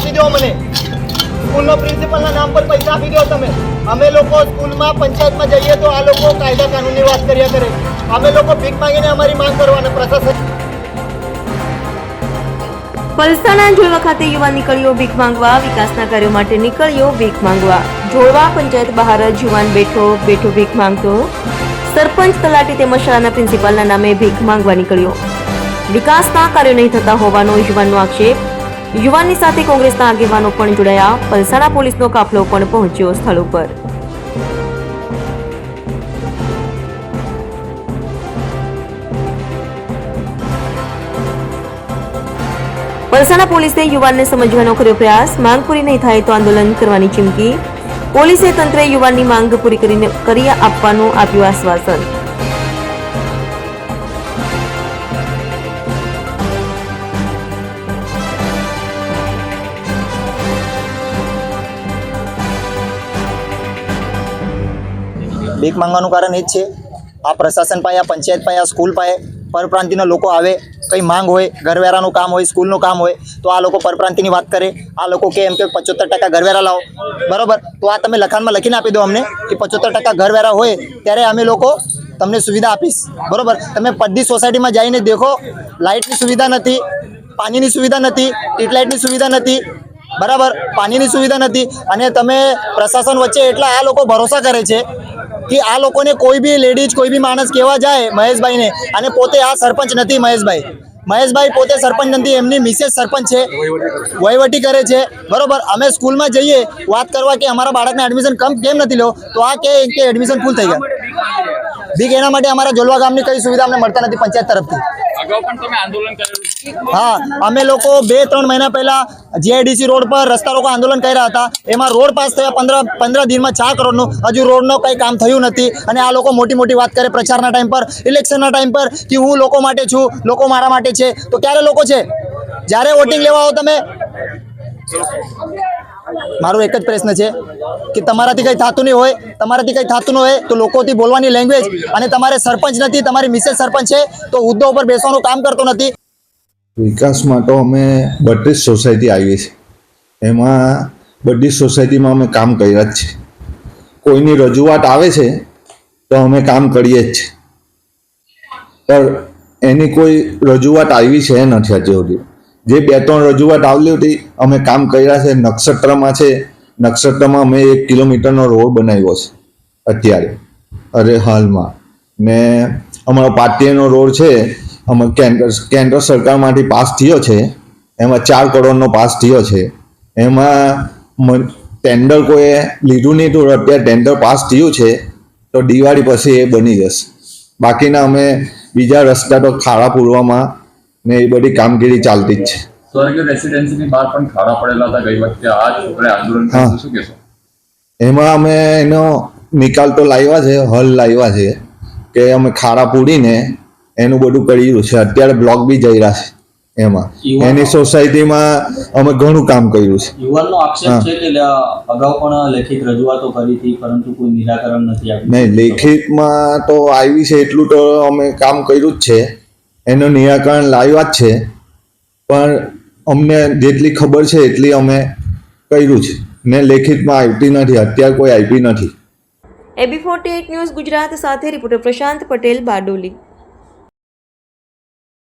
દો મને. સ્કૂલનો પ્રિન્સિપલના નામ પર પૈસા આપી દો તમે. અમે લોકો સ્કૂલમાં, પંચાયતમાં જઈએ તો આ લોકો કાયદા કાનૂનની વાત કર્યા કરે. અમે લોકો ભીખ માંગીને અમારી માંગ કરવાના પ્રશાસન. પલસાણા જોડવા ખાતે યુવાન નીકળ્યો ભીખ માંગવા, વિકાસના કાર્યો માટે નીકળ્યો ભીખ માંગવા. જોડવા પંચાયત બહાર જ યુવાન બેઠો બેઠો ભીખ માંગતો. સરપંચ તલાટી તેમજ શાળાના પ્રિન્સિપાલના નામે ભીખ માંગવા નીકળ્યો. વિકાસના કાર્યો નહીં થતા હોવાનો યુવાનનો આક્ષેપ યુવાનની સાથે કોંગ્રેસના આગેવાનો પણ જોડાયા. પલસાણા પોલીસનો કાફલો પણ પહોંચ્યો સ્થળ ઉપર. પલસાણા પોલીસે યુવાનને સમજવાનો કર્યો પ્રયાસ. માંગ પૂરી નહીં થાય તો આંદોલન કરવાની ચીમકી. પોલીસે તંત્રે યુવાનની માંગ પૂરી કરીને કરી આપવાનું આપ્યું આશ્વાસન. ભીખ માંગવાનું કારણ એ જ છે. આ પ્રશાસન પાસે આ પંચાયત પાસે આ સ્કૂલ પાસે પરપ્રાંતિના લોકો આવે, કંઈ માંગ હોય, ઘરવેરાનું કામ હોય, સ્કૂલનું કામ હોય, તો આ લોકો પરપ્રાંતિની વાત કરે. આ લોકો કે એમ કે પચોતેર ટકા ઘરવેરા લાવો. બરાબર? તો આ તમે લખાણમાં લખીને આપી દો અમને કે પચોતેર ટકા ઘરવેરા હોય, ત્યારે અમે લોકો તમને સુવિધા આપીશ. બરાબર? તમે પદ્દી સોસાયટીમાં જઈને દેખો, લાઇટની સુવિધા નથી, પાણીની સુવિધા નથી સ્ટ્રીટલાઇટની સુવિધા નથી. બરાબર? પાણીની સુવિધા નથી. અને તમે પ્રશાસન વચ્ચે એટલા આ લોકો ભરોસા કરે છે કે આ લોકોને કોઈ બી લેડીઝ કોઈ બી માણસ કહેવા જાય મહેશભાઈને અને પોતે આ સરપંચ નથી મહેશભાઈ. મહેશભાઈ પોતે સરપંચ નથી, એમની મિસેસ સરપંચ છે. વહીવટી કરે છે. બરોબર, અમે સ્કૂલમાં જઈએ, વાત કરવા કે અમારા બાળકને એડમિશન કમ કેમ નથી લો તો આ કે એડમિશન ફૂલ થઈ ગયા. બીક એના માટે અમારા જોલવા ગામની કઈ સુવિધા અમને મળતા નથી પંચાયત તરફથી. અગાઉ પણ તમે આંદોલન. હા, અમે લોકો બે, ત્રણ મહિના પહેલા જીઆઈડીસી રોડ પર રસ્તા રોકો આંદોલન કર્યા હતા. એમાં રોડ પાસ થયા પંદર પંદર દિનમાં ચાર કરોડનું. હજુ રોડનો કંઈ કામ થયું નથી. અને આ લોકો મોટી મોટી વાત કરે પ્રચારના ટાઈમ પર, ઇલેક્શનના ટાઈમ પર, કે હું લોકો માટે છું, લોકો મારા માટે છે. તો ક્યારે લોકો છે? જ્યારે વોટિંગ લેવા આવો તમે? મારો એક જ પ્રશ્ન છે, કે તમારાથી કંઈ થતું નહીં હોય, તમારાથી કંઈ થતું ન હોય, તો લોકોથી બોલવાની લેંગ્વેજ અને તમારે સરપંચ નથી, તમારી મિસેસ સરપંચ છે, તો હોદ્દા ઉપર બેસવાનું કામ કરતો નથી. વિકાસ માટે અમે બત્રીસ સોસાયટી આવી છે એમાં બધી સોસાયટીમાં અમે કામ કર્યા જ છે. કોઈની રજૂઆત આવે છે, તો અમે કામ કરીએ જ છે. પણ એની કોઈ રજૂઆત આવી છે નથી હજી સુધી. જે બે ત્રણ રજૂઆત આવેલી હતી, અમે કામ કર્યા છે. નક્ષત્રમાં છે. નક્ષત્રમાં અમે એક કિલોમીટરનો રોડ બનાવ્યો છે અત્યારે, અરે હાલમાં. ને અમારો પાટિયાનો રોડ છે અમે કેન્દ્ર કેન્દ્ર સરકારમાંથી પાસ થયો છે. એમાં ચાર કરોડનો પાસ થયો છે. એમાં ટેન્ડર કોઈએ લીધું નહીં તો અત્યારે ટેન્ડર પાસ થયું છે તો દિવાળી પછી એ બની જશે. બાકીના અમે બીજા રસ્તા તો ખાડા પૂરવામાં ને એ બધી કામગીરી ચાલતી જ છે. સ્વર્ગીય રેસિડેન્સીની બહાર પણ ખાડા પડેલા હતા ગઈ વખતે આ છોકરે આંદોલન હા. શું કહેશો? એમાં અમે એનો નિકાલ તો લાવ્યા છે હલ લાવ્યા છે કે અમે ખાડા પૂરીને એનું બધું કર્યું છે. અત્યારે બ્લોક બી જઈ રહ્યા છે એમાં. એની સોસાયટીમાં અમે ઘણું કામ કર્યું છે. યુવાનનો આક્ષેપ છે કે અગાઉ પણ લેખિત રજૂઆતો કરી હતી પરંતુ કોઈ નિરાકરણ નથી આવ્યું નહીં લેખિતમાં તો આવી છે એટલું તો અમે કામ કર્યું જ છે. એનું નિરાકરણ લાવ્યા જ છે. પણ અમને જેટલી ખબર છે એટલી અમે કર્યું છે. ને લેખિતમાં આવતી નથી. અત્યારે કોઈ આપી નથી. એબી ફોર્ટી ન્યૂઝ ગુજરાત સાથે રિપોર્ટર પ્રશાંત પટેલ બારડોલી.